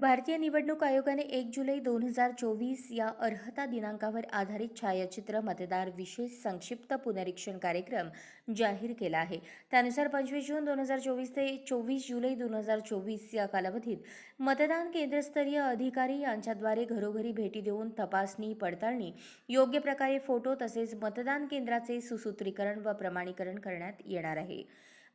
भारतीय निवडणूक आयोगाने एक जुलै दोन हजार चोवीस या अर्हता दिनांकावर आधारित छायाचित्र मतदार विशेष संक्षिप्त पुनरीक्षण कार्यक्रम जाहीर केला आहे. त्यानुसार पंचवीस जून दोन हजार चोवीस ते चोवीस जुलै दोन हजार चोवीस या कालावधीत मतदान केंद्रस्तरीय अधिकारी यांच्याद्वारे घरोघरी भेटी देऊन तपासणी पडताळणी योग्य प्रकारे फोटो तसेच मतदान केंद्राचे सुसूत्रीकरण व प्रमाणीकरण करण्यात येणार आहे.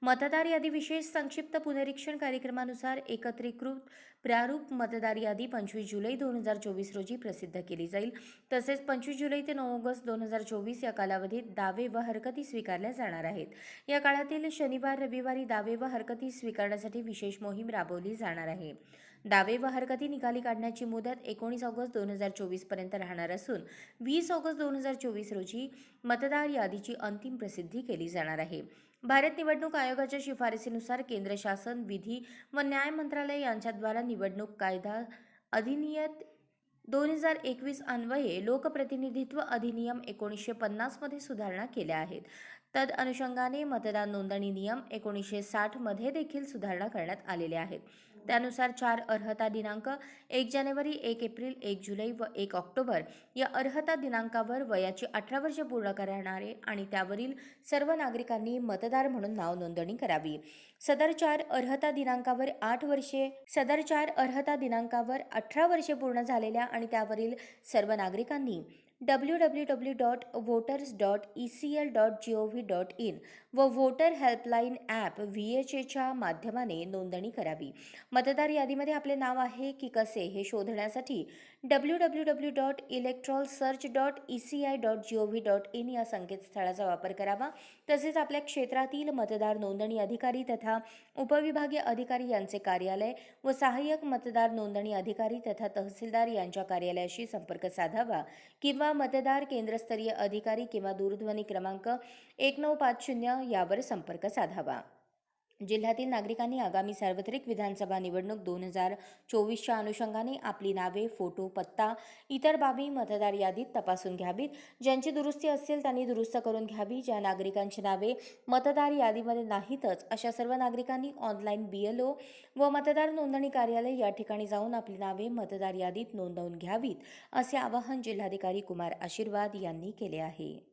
मतदार यादी विशेष संक्षिप्त पुनरीक्षण कार्यक्रमानुसार एकत्रीकृत प्रारूप मतदार यादी पंचवीस जुलै दोन हजार चोवीस रोजी प्रसिद्ध केली जाईल. तसेच पंचवीस जुलै ते नऊ ऑगस्ट दोन हजार चोवीस या कालावधीत दावे व हरकती स्वीकारल्या जाणार आहेत. या काळातील शनिवार रविवारी दावे व हरकती स्वीकारण्यासाठी विशेष मोहीम राबवली जाणार आहे. दावे व हरकती निकाली काढण्याची मुदत एकोणीस ऑगस्ट दोन हजार चोवीसपर्यंत राहणार असून वीस ऑगस्ट दोन हजार चोवीस रोजी मतदार यादीची अंतिम प्रसिद्धी केली जाणार आहे. भारत निवडणूक आयोगाच्या शिफारसीनुसार केंद्र शासन विधी व न्याय मंत्रालय यांच्याद्वारा निवडणूक कायदा अधिनियत दोन हजार एकवीस अन्वये लोकप्रतिनिधित्व अधिनियम एकोणीसशे पन्नासमध्ये सुधारणा केल्या आहेत. तद अनुषंगाने मतदान नोंदणी नियम एकोणीसशे साठमध्ये देखील सुधारणा करण्यात आलेल्या आहेत. त्यानुसार चार अर्हता दिनांक एक जानेवारी एक एप्रिल एक जुलै व एक ऑक्टोबर या अर्हता दिनांकावर वयाची अठरा वर्ष पूर्ण करणारे आणि त्यावरील सर्व नागरिकांनी मतदार म्हणून नाव नोंदणी करावी. सदर चार अर्हता दिनांकावर आठ वर्षे सदर चार अर्हता दिनांकावर अठरा वर्षे पूर्ण झालेल्या आणि त्यावरील सर्व नागरिकांनी W W W dot voters dot E C L dot G O V dot in व voter helpline app V H एच्या माध्यमाने नोंदणी करावी. मतदार यादीमध्ये आपले नाव आहे की कसे हे शोधण्यासाठी W W W dot electoral search dot E C I dot G O V dot in या संकेतस्थळाचा वापर करावा. तसेच आपल्या क्षेत्रातील मतदार नोंदणी अधिकारी तथा उपविभागीय अधिकारी यांचे कार्यालय व सहाय्यक मतदार नोंदणी अधिकारी तथा तहसीलदार यांच्या कार्यालयाशी संपर्क साधावा किंवा मतदार केंद्रस्तरीय अधिकारी किंवा दूरध्वनी क्रमांक एक नऊ पाच शून्य यावर संपर्क साधावा. जिल्ह्यातील नागरिकांनी आगामी सार्वत्रिक विधानसभा निवडणूक दोन हजार चोवीसच्या अनुषंगाने आपली नावे फोटो पत्ता इतर बाबी मतदार यादीत तपासून घ्यावीत. ज्यांची दुरुस्ती असेल त्यांनी दुरुस्त करून घ्यावी. ज्या नागरिकांची नावे मतदार यादीमध्ये नाहीतच अशा सर्व नागरिकांनी ऑनलाईन बी एल ओ व मतदार नोंदणी कार्यालय या ठिकाणी जाऊन आपली नावे मतदार यादीत नोंदवून घ्यावीत असे आवाहन जिल्हाधिकारी कुमार आशीर्वाद यांनी केले आहे.